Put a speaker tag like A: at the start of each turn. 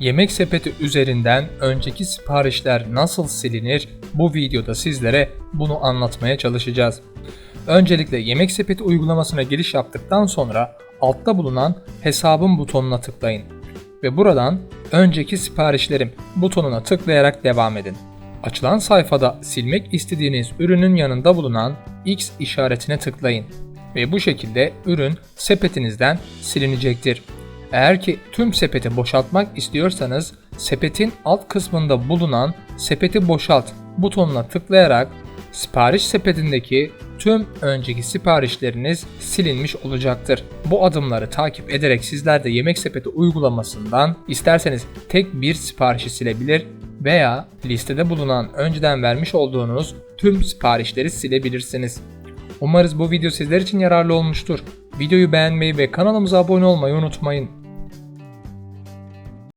A: Yemek sepeti üzerinden önceki siparişler nasıl silinir? Bu videoda sizlere bunu anlatmaya çalışacağız. Öncelikle yemek sepeti uygulamasına giriş yaptıktan sonra altta bulunan hesabım butonuna tıklayın ve buradan önceki siparişlerim butonuna tıklayarak devam edin. Açılan sayfada silmek istediğiniz ürünün yanında bulunan X işaretine tıklayın ve bu şekilde ürün sepetinizden silinecektir. Eğer ki tüm sepeti boşaltmak istiyorsanız sepetin alt kısmında bulunan sepeti boşalt butonuna tıklayarak sipariş sepetindeki tüm önceki siparişleriniz silinmiş olacaktır. Bu adımları takip ederek sizler de yemek sepeti uygulamasından isterseniz tek bir siparişi silebilir veya listede bulunan önceden vermiş olduğunuz tüm siparişleri silebilirsiniz. Umarız bu video sizler için yararlı olmuştur. Videoyu beğenmeyi ve kanalımıza abone olmayı unutmayın.